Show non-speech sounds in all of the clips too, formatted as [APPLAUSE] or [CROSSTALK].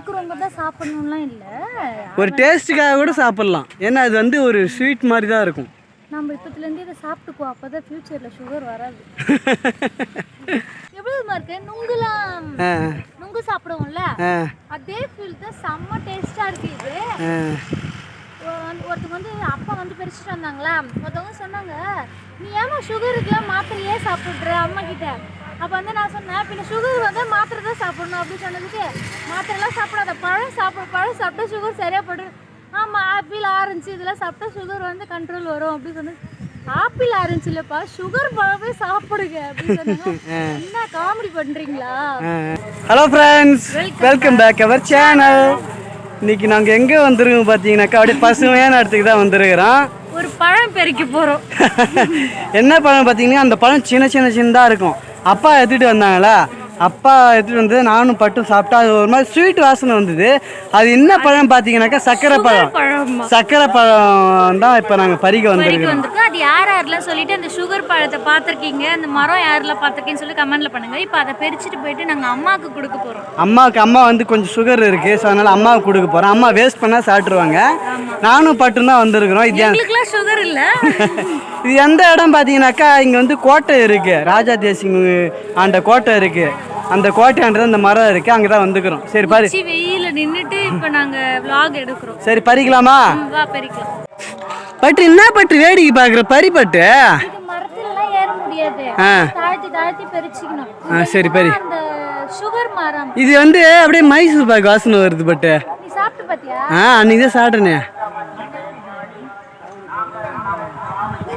இருக்கிறவங்க தான் சாப்பிடணும்லாம் இல்லை. ஒரு டேஸ்ட்டுக்காக கூட சாப்பிட்லாம். ஏன்னா அது வந்து ஒரு ஸ்வீட் மாதிரி தான் இருக்கும். நம்ம இப்பத்துலேருந்து இதை சாப்பிட்டுக்குவோம். அப்போ தான் ஃப்யூச்சரில் சுகர் வராது. [LAUGHS] எவ்வளோ இருக்கு? நுங்குலாம் நுங்கு சாப்பிடுவோம்ல? அதே ஃபீல் தான் செம்ம டேஸ்ட்டாக இருக்கு இது. ஒருத்தவங்க வந்து அப்பா வந்து பிரிச்சுட்டு வந்தாங்களா? ஒருத்தவங்க சொன்னாங்க நீ ஏமா சுகருக்குலாம் மாத்திரையே சாப்பிட்ற? அம்மா கிட்ட. அப்போ வந்து நான் சொன்னேன் பின்ன சுகர் வந்து மாத்திரை தான் சாப்பிடணும் அப்படின்னு சொன்னதுக்கு மாத்திரைலாம் சாப்பிடாத பழம் சாப்பிட பழம் சாப்பிட்டா சுகர் சரியா போய்டும். ஆமாம் ஆப்பிள் ஆரஞ்சு இதெல்லாம் சாப்பிட்டா சுகர் வந்து கண்ட்ரோல் வரும் அப்படின்னு சொன்னது ஆப்பிள் ஆரஞ்சு இல்லைப்பா சுகர் பழமே சாப்பிடுங்க [LAUGHS] என்ன காமெடி பண்ணுறீங்களா hello friends welcome back our channel இன்னைக்கு நாங்கள் எங்கே வந்திருக்கோம் பார்த்தீங்கன்னாக்கா அப்படியே பசுமையான இடத்துக்கு தான் வந்திருக்கிறோம். ஒரு பழம் பெருக்கி போகிறோம் [LAUGHS] என்ன பழம் பார்த்தீங்கன்னா அந்த பழம் சின்ன சின்ன சின்னதாக இருக்கும். அப்பா எடுத்துகிட்டு வந்தாங்களா? அப்பா எடுத்துகிட்டு வந்து நானும் பட்டும் சாப்பிட்டா அது ஒரு மாதிரி ஸ்வீட் வாசனை வந்தது. அது என்ன பழம் பார்த்தீங்கன்னாக்கா சக்கரை பழம். சக்கரை பழம் தான் இப்போ நாங்கள் பறிக்க வரைக்கும் வந்திருக்கிறோம். வந்திருக்கு அது யார் யாரெல்லாம் சொல்லிட்டு அந்த சுகர் பழத்தை பார்த்துருக்கீங்க அந்த மரம் யாரெல்லாம் பார்த்துருக்கீங்கன்னு சொல்லி கமெண்ட்ல பண்ணுங்க. இப்போ அதை பறிச்சுட்டு போயிட்டு நாங்கள் அம்மாவுக்கு கொடுக்க போகிறோம் அம்மாவுக்கு அம்மா வந்து கொஞ்சம் சுகர் இருக்குது ஸோ அதனால் அம்மாவுக்கு கொடுக்க போகிறேன் அம்மா வேஸ்ட் பண்ணால் சாப்பிட்ருவாங்க நானும் பட்டும் தான் வந்திருக்கிறோம். இது சுகர் இல்லை. [LAUGHS] இது எந்த இடம் பார்த்தீங்கன்னாக்கா இங்கே வந்து கோட்டை இருக்குது ராஜா தேசிங் ஆண்ட கோட்டை இருக்குது அந்த கோட்டையாண்டது அந்த மரம் இருக்குது அங்கே தான் வந்துக்கிறோம். சரி பாரு. வெயில நின்றுட்டு இப்போ நாங்கள் vlog எடுக்கிறோம். சரி பறிக்கலாமா? ம், வா பறிக்கலாம். பட்டு என்ன பட்டு வேடிக்கை பார்க்குற? பறி பட்டு. இது மரத்துலலாம் ஏற முடியாது. ஆ. தாழ்த்தி தாழ்த்தி பறிச்சுக்கணும். ஆ சரி பறி. அந்த சுகர் மரம். இது வந்து அப்படியே மைசூர் பாக்கு வாசனை வருது பட்டு. நீ சாப்பிட்டு பார்த்தியா ஆ அன்னைக்கு தான் சாப்பிட்டேனே.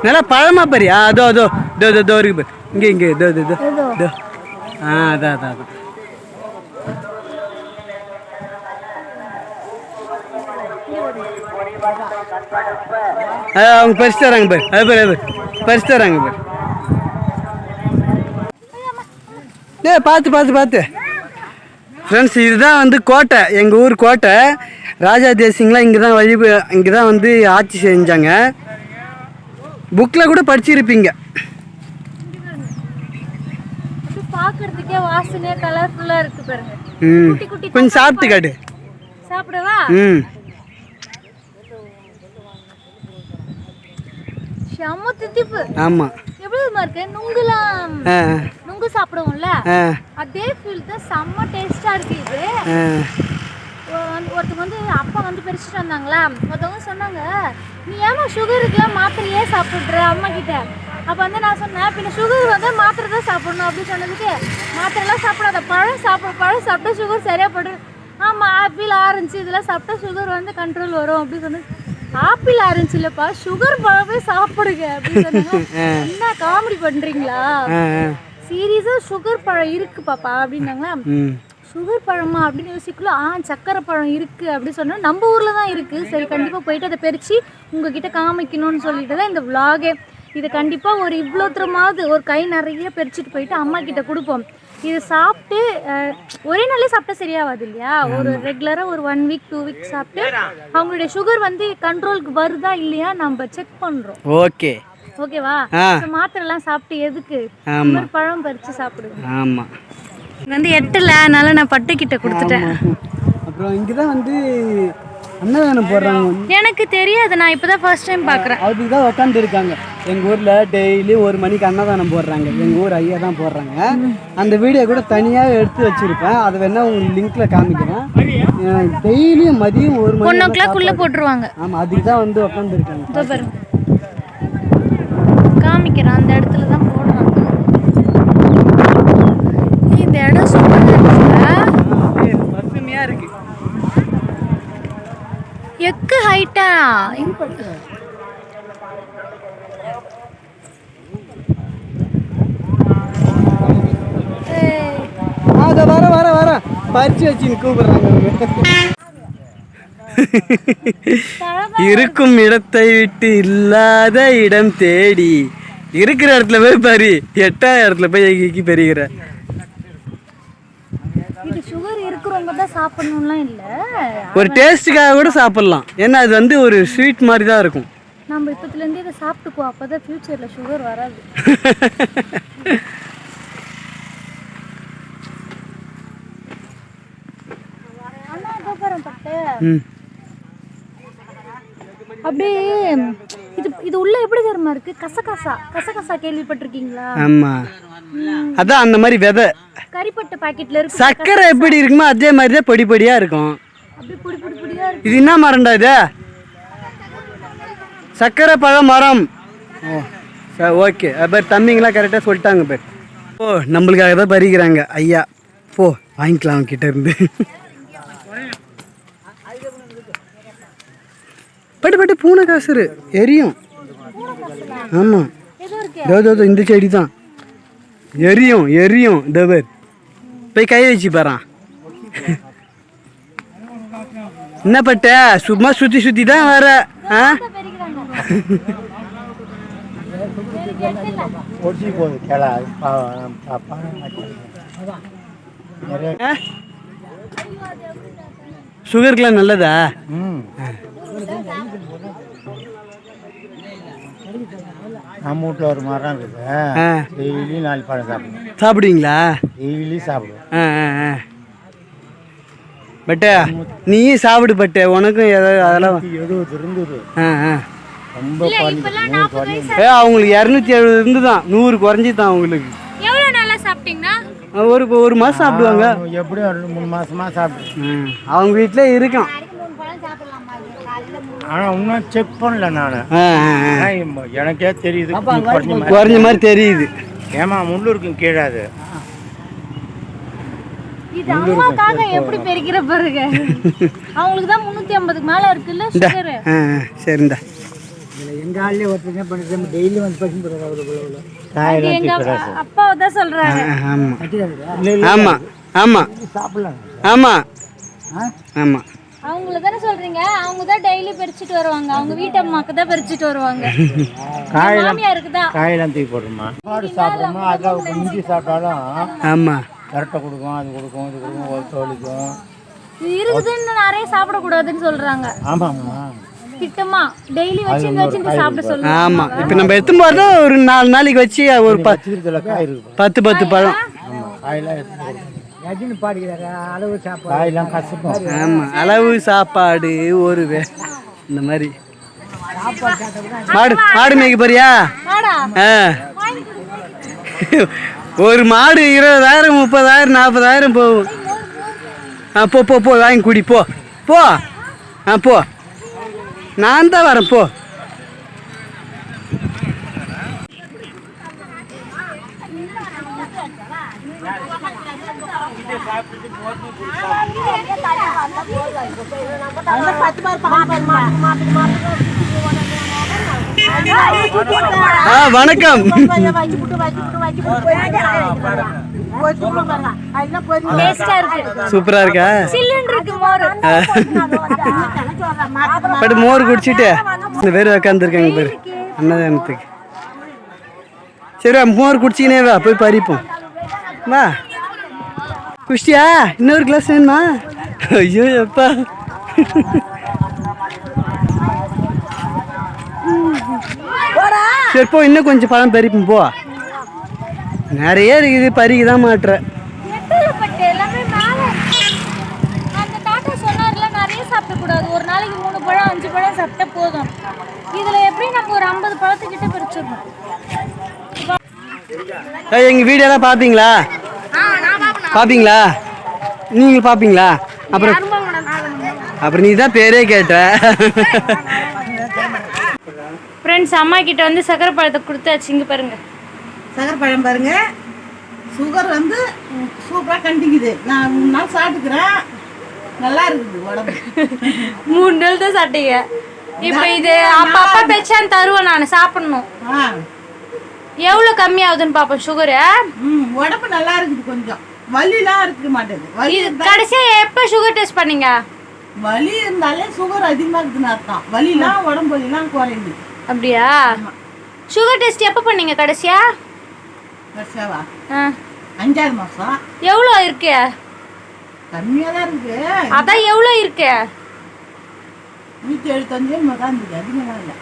நல்லா பழமா பறி ஆ அதோ அதோ. இதோ இதோ இதோ இருக்கு பாரு. இங்கே இங்கே. இதோ இதோ. இதோ. இதோ. ஆ அதான் அதான் அதான் ஆ, அவங்க பறிச்சு தராங்க பேர். அது பேர் அது பாரு. பறிச்சு தராங்க பேர். ஏ பார்த்து பார்த்து பார்த்து ஃப்ரெண்ட்ஸ் இதுதான் வந்து கோட்டை. எங்கள் ஊர் கோட்டை. ராஜா தேசிங்லாம் இங்கே தான் வழி இங்கே தான் வந்து ஆட்சி செஞ்சாங்க. புக்கில் கூட படிச்சிருப்பீங்க. அப்படி பார்க்கறதுக்கே வாசனையா கலர்ஃபுல்லா இருக்கு பாருங்க. குட்டி குட்டி கொஞ்சம் சாப்பிட்டு காட்டு. சாப்பிடவா? ம். செம்ம தித்திப்பு. ஆமாம் எவ்வளவு இருக்கு நுங்குலாம் நுங்கு சாப்பிடுவோம்ல? அதே ஃபீல் தான் செம்ம டேஸ்டா இருக்கு இது. ஒருத்தவங்க வந்து அப்பா வந்து பறிச்சுட்டு வந்தாங்களா? ஒருத்தவங்க சொன்னாங்க நீ ஏமா சுகருக்குலாம் மாத்திரையே சாப்பிட்ற? அம்மா கிட்ட. அப்போ வந்து நான் சொன்னேன் பின்ன சுகர் வந்து மாத்திரை தான் சாப்பிடணும் அப்படின்னு சொன்னதுக்கு மாத்திரைலாம் சாப்பிடாத பழம் சாப்பிட பழம் சாப்பிட்டா சுகர் சரியா போடும் ஆமாம் ஆப்பிள் ஆரஞ்சு இதெல்லாம் சாப்பிட்டா சுகர் வந்து கண்ட்ரோல் வரும் அப்படின்னு சொன்னது ஆப்பிள் ஆரஞ்சு இல்லைப்பா சுகர் பழமே சாப்பிடுங்க அப்படின்னு சொன்னாங்க என்ன காமெடி பண்ணுறீங்களா. சீரியஸாக சுகர் பழம் இருக்கு பாப்பா அப்படின்னாங்களா சுகர் பழமா அப்படின்னு யோசிக்கல ஆ சக்கரை பழம் இருக்கு அப்படின்னு சொன்னா நம்ம ஊர்ல தான் இருக்கு. சரி கண்டிப்பா போயிட்டு அதை பறிச்சு உங்ககிட்ட காமிக்கணும்னு சொல்லிட்டு தான் இந்த vlog-ஏ இதை கண்டிப்பா ஒரு இவ்வளோ தூரமாவது ஒரு கை நிறைய பறிச்சுட்டு போயிட்டு அம்மா கிட்ட கொடுப்போம். இது சாப்பிட்டு ஒரே நாளே சாப்பிட்டா சரியாகாது இல்லையா? ஒரு ரெகுலராக ஒரு ஒன் வீக் டூ வீக் சாப்பிட்டு அவங்களுடைய சுகர் வந்து கண்ட்ரோலுக்கு வருதா இல்லையா நம்ம செக் பண்ணுறோம் ஓகே. ஓகேவா. மாத்திரைலாம் சாப்பிட்டு எதுக்கு? பழம் பறிச்சு சாப்பிடுங்க. ஆமாம் வந்து எட்டல அதனால நான் பட்டு கிட்ட கொடுத்துட்டேன் அப்புறம் இங்கே தான் வந்து அன்னதானம் போடுறாங்க. எனக்கு தெரியாது நான் இப்பதான் ஃபர்ஸ்ட் டைம் பார்க்குறேன் அதுக்கு தான் உட்காந்து இருக்காங்க எங்கள் ஊரில் டெய்லி ஒரு மணிக்கு அன்னதானம் போடுறாங்க. எங்கள் ஊர் ஐயா தான் போடுறாங்க. அந்த வீடியோ கூட தனியாக எடுத்து வச்சுருப்பேன். அதை வேணா உங்களுக்கு லிங்க்ல காமிக்கிறேன். டெய்லியும் மதியம் ஒரு மணி ஒன் ஓ கிளாக் உள்ள போட்டுருவாங்க. ஆமாம் அதுக்கு தான் வந்து உட்காந்துருக்காங்க காமிக்கிறேன். அந்த இடத்துல தான் போடுறாங்க. இந்த இடம் சூப்பராக இருக்கு. எக்கு ஹைட்டா அதை வர வர வர பறிச்சு வச்சு கூப்பிடுறாங்க இருக்கும் இடத்தை விட்டு இல்லாத இடம் தேடி. இருக்கிற இடத்துல போய் பறி. எட்டாத இடத்துல போய் எக்கி பெறுகிற ஒரு டேஸ்ட்டுக்காக கூட சாப்பிட்லாம். ஏன்னா அது வந்து ஒரு ஸ்வீட் மாதிரி தான் இருக்கும். நம்ம இப்பத்துலேருந்து இதை சாப்பிட்டுக்குவோம். அப்போ தான் ஃப்யூச்சரில் சுகர் வராது [LAUGHS] அண்ணா இதோ பாருங்க பட்டு ம் அப்படியே இது இது உள்ள எப்படி தெரியுமா இருக்கு? கசகசா கசகசா கேள்விப்பட்டிருக்கீங்களா? ஆமாம் அதான் அந்த மாதிரி விதை. கறிப்பட்டு பாக்கெட்ல இருக்கு. சர்க்கரை எப்படி இருக்குமோ அதே மாதிரி தான் பொடி பொடியாக இருக்கும். அப்படியே பொடி பொடி பொடியா இருக்கு. இது என்ன மரம்டா இது? சர்க்கரை பழ மரம். ஓ சரி ஓகே. பேர் தம்பிங்களாம் கரெக்டாக சொல்லிட்டாங்க பேர். ஓ நம்மளுக்காக தான் பறிக்கிறாங்க. ஐயா போ வாங்கிக்கலாம் அவங்க கிட்ட இருந்து. பட்டு பட்டு பூனை காசுரு. எரியும். ஆமாம் இதோ, இந்த செடி தான் எரியும் எரியும் பேர். போய் கை வச்சு பாறான் என்ன பட்ட? சும்மா சுற்றி சுற்றி தான் வர. ஆ? சுகருக்குலாம் நல்லதா? ம். நம்ம வீட்டில் ஒரு மரம் இருக்குது. டெய்லி நாலு பழம் சாப்பிடுவோம். சாப்பிடுவீங்களா? டெய்லி சாப்பிடுவோம். ஆ ஆ ஆ. பட்ட நீயும் சாப்பிடு பட்ட. உனக்கும் ஏதாவது அதெல்லாம் எழுபது இருந்தது. ஆ ஆ. ரொம்ப ஏ அவங்களுக்கு இரநூத்தி எழுபது இருந்து தான் நூறு குறைஞ்சி தான் அவங்களுக்கு. எவ்வளவு நாளா சாப்பிட்டீங்கன்னா? ஒரு ஒரு மாதம் சாப்பிடுவாங்க. எப்படியும் மூணு மாசமா சாப்பிடுவேன் அவங்க வீட்டில் இருக்கும் ஆனால் இன்னும் செக் பண்ணல நான். எனக்கே தெரியுது. குறைஞ்ச மாதிரி தெரியுது. ஏமா முள்ளூருக்கும் கீழே அது. இது அம்மாக்காக எப்படி பெருக்கிற பாருங்க. அவங்களுக்கு தான் முன்னூத்தி ஐம்பதுக்கு மேல இருக்குல்ல சுகர் சரிண்டா எங்கள் ஆள்லேயே ஒருத்தர் என்ன பண்ணுறது டெய்லி வந்து பசங்க போடுறாங்க தான் ஆமாம் ஆமாம் ஆமாம் ஆமாம் ஆமாம் அவங்கள தானே சொல்றீங்க? அவங்க தான் டெய்லி பறிச்சுட்டு வருவாங்க. அவங்க வீட்டு அம்மாக்கு தான் பறிச்சுட்டு வருவாங்க. [LAUGHS] காயெல்லாம் மாமியாருக்கு தான். காயெல்லாம் தூக்கி போடுறோமா சாப்பாடு சாப்பிட்றோமா அதில் இஞ்சி சாப்பிட்டாலும் ஆமாம் கரெக்டாக கொடுக்கும் அது கொடுக்கும் இது கொடுக்கும் ஒரு தோலிக்கும். இது இருக்குதுன்னு நிறைய சாப்பிடக்கூடாதுன்னு சொல்றாங்க. ஆமாம்மா. திட்டமா டெய்லி வச்சு இந்த வச்சு சாப்பிட சொல்லுவாங்க ஆமாம் இப்போ நம்ம எடுத்து போகிறதா ஒரு நாலு நாளைக்கு வச்சு ஒரு ப வச்சுக்கிறதுல காய் இருக்கு பத்து பத்து பழம். ஆமாம் காயெல்லாம் எடுத்து ரஜினி பாடிக்கிறாரு அளவு சாப்பாடு. ஆமாம் அளவு சாப்பாடு ஒரு வே இந்த மாதிரி. மாடு மாடு மேய்க்க போறியா? ஆ. ஒரு மாடு இருபதாயிரம் முப்பதாயிரம் நாற்பதாயிரம் போகும். ஆ போ போ போ வாங்கி குடி போ. போ. ஆ போ. நான் தான் வரேன் போ. வணக்கம். சூப்பரா இருக்கா? பட்டு மோர். குடிச்சிட்டு. இந்த பேர் உட்காந்துருக்காங்க பேர். அன்னதானத்துக்கு. சரி மோர் குடிச்சிக்கினே வா போய் பறிப்போம். வா. குஷ்டியா இன்னொரு கிளாஸ் வேணுமா? ஐயோ எப்பா. சரி போ இன்னும் கொஞ்சம் பழம் பறிப்போம் போ. நிறைய இருக்குது பறிக்க தான் மாட்டுற சாப்பிடக்கூடாது ஒரு நாளைக்கு மூணு பழம் அஞ்சு பழம் சாப்பிட்டா போதும். இதுல எப்படி நம்ம ஒரு ஐம்பது பழத்துக்கிட்ட பறிச்சிடணும் ஏய், எங்க வீடியோலாம் பார்ப்பீங்களா பார்ப்பீங்களா நீங்கள் பார்ப்பீங்களா அப்புறம் அப்புறம் நீ தான் பேரே கேட்ட. ஃப்ரெண்ட்ஸ் அம்மா கிட்ட வந்து சக்கரை பழத்தை கொடுத்தாச்சு. இங்க பாருங்க. சக்கரை பழம் பாருங்க. சுகர் வந்து சூப்பராக கண்டிக்குது. நான் மூணு நாள் சாப்பிட்டுக்கிறேன். நல்லா இருக்குது உடம்பு. மூணு நாள் தான் சாப்பிட்டீங்க. இப்போ இது அப்பா அப்பா பெச்சான் தருவேன் நான். சாப்பிடணும். ஆ. எவ்வளோ கம்மியாகுதுன்னு பார்ப்போம் சுகரு ம் உடம்பு நல்லா இருக்குது கொஞ்சம். வலிலாம் இருக்க மாட்டேது வலி கடைசியாக எப்போ சுகர் டெஸ்ட் பண்ணீங்க? வலி இருந்தாலே சுகர் அதிகமாக இருக்குதுன்னு அர்த்தம். வலிலாம் உடம்பு வலிலாம் குறையுது. அப்படியா? சுகர் டெஸ்ட் எப்போ பண்ணீங்க கடைசியா? ஆ. அஞ்சாவது மாதம் எவ்வளோ இருக்கு? கம்மியாக தான் இருக்குது அதான் எவ்வளோ இருக்கு? நூற்றி எழுபத்தஞ்சு இருந்தது. அதிகமாக இல்லை.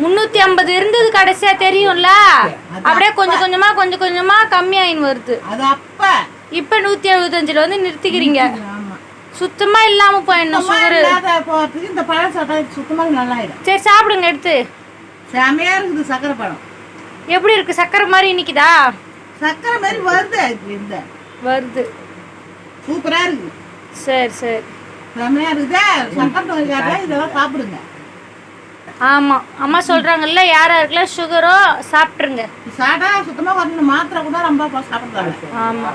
முந்நூற்றி ஐம்பது இருந்தது கடைசியா தெரியும்ல? அப்படியே கொஞ்சம் கொஞ்சமா கொஞ்சம் கொஞ்சமா கம்மியாயின்னு வருது. அது அப்போ. இப்போ நூற்றி எழுபத்தஞ்சில் வந்து நிறுத்திக்கிறீங்க. ஆமாம் சுத்தமா இல்லாம போயிடணும் சுகரு இந்த பழம் சாப்பிட்டா சுத்தமாக நல்லாயிடும். சரி சாப்பிடுங்க எடுத்து. செமையாக இருக்குது சக்கரை பழம். எப்படி இருக்கு? சக்கரை மாதிரி நிக்குதா? சக்கரை மாதிரி வருது இந்த? வருது. சூப்பராக இருக்குது. சரி சரி. செமையாக இருக்குதே? சக்கரை இதெல்லாம் சாப்பிடுங்க. ஆமா. அம்மா சொல்றாங்கல்ல யார் யாருக்கெல்லாம் சுகரோ சாப்பிட்ருங்க சாப்பிட்டா சுத்தமாக வரணும். மாத்திரை கூட ரொம்ப சாப்பிட்றாங்க ஆமா.